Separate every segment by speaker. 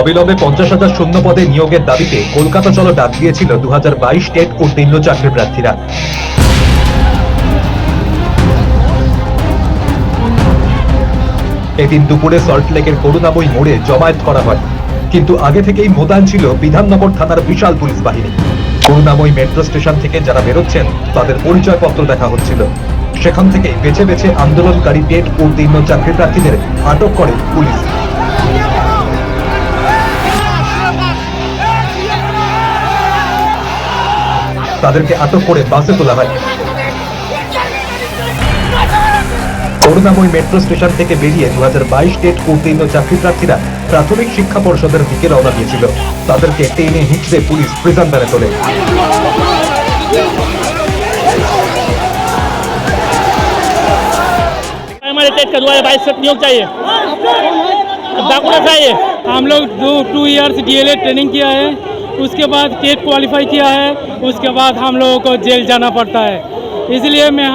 Speaker 1: অবিলম্বে পঞ্চাশ হাজার শূন্য পদে নিয়োগের দাবিতে কলকাতা চলো ডাক দিয়েছিল দু হাজার বাইশ টেট উত্তীর্ণ চাকরি প্রার্থীরা। এদিন দুপুরে সল্টলেকের করুণাময়ী মোড়ে জমায়েত করা হয়। কিন্তু আগে থেকেই মোতায়েন ছিল বিধাননগর থানার বিশাল পুলিশ বাহিনী। করুণাময়ী মেট্রো স্টেশন থেকে যারা বেরোচ্ছেন, তাদের পরিচয়পত্র দেখা হচ্ছিল। সেখান থেকেই বেছে বেছে আন্দোলনকারী টেট উত্তীর্ণ চাকরি প্রার্থীদের আটক করে পুলিশ। তাদেরকে আটক করে বাসে তোলা হয় করুণাময়ী মেট্রো স্টেশন থেকে বেরিয়ে দু হাজার বাইশ টেট উত্তীর্ণ চাকরি প্রার্থীরা প্রাথমিক শিক্ষা পর্ষদের দিকে রওনা দিয়েছিল তাদেরকে টেনে হিঁচড়ে পুলিশ প্রিজন ভ্যানে তোলে
Speaker 2: हमारे टेट का दो हज़ार बाईस तक नियोग चाहिए डॉक्यूमेंट चाहिए हम लोग दो टू इयर्स डी ट्रेनिंग किया है उसके बाद टेट क्वालिफाई किया है उसके बाद हम लोगों को जेल जाना पड़ता है इसलिए मैं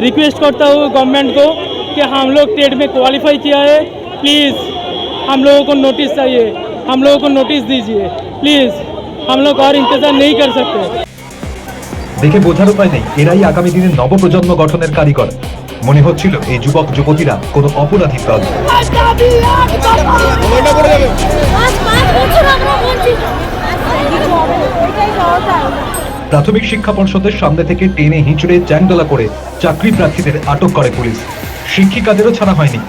Speaker 2: रिक्वेस्ट करता हूँ गवर्नमेंट को कि हम लोग टेट में क्वालिफाई किया है प्लीज़ हम लोगों को नोटिस चाहिए हम लोगों को नोटिस दीजिए प्लीज़ हम लोग और इंतज़ार नहीं कर सकते
Speaker 1: দেখে বোঝার উপায় নেই এরাই আগামী দিনের নবপ্রজন্ম গঠনের কারিগর মনে হচ্ছিল এই যুবক যুবতীরা কোনো অপরাধী দল প্রাথমিক শিক্ষা পর্ষদের সামনে থেকে টেনে হিঁচড়ে চ্যাংদোলা করে চাকরি প্রার্থীদের আটক করে পুলিশ। শিক্ষিকাদেরও ছাড়া হয়নি।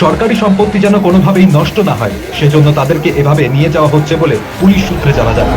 Speaker 1: সরকারি সম্পত্তি যেন কোনোভাবেই নষ্ট না হয়, সেজন্য তাদেরকে এভাবে নিয়ে যাওয়া হচ্ছে বলে পুলিশ সূত্রে জানা যায়।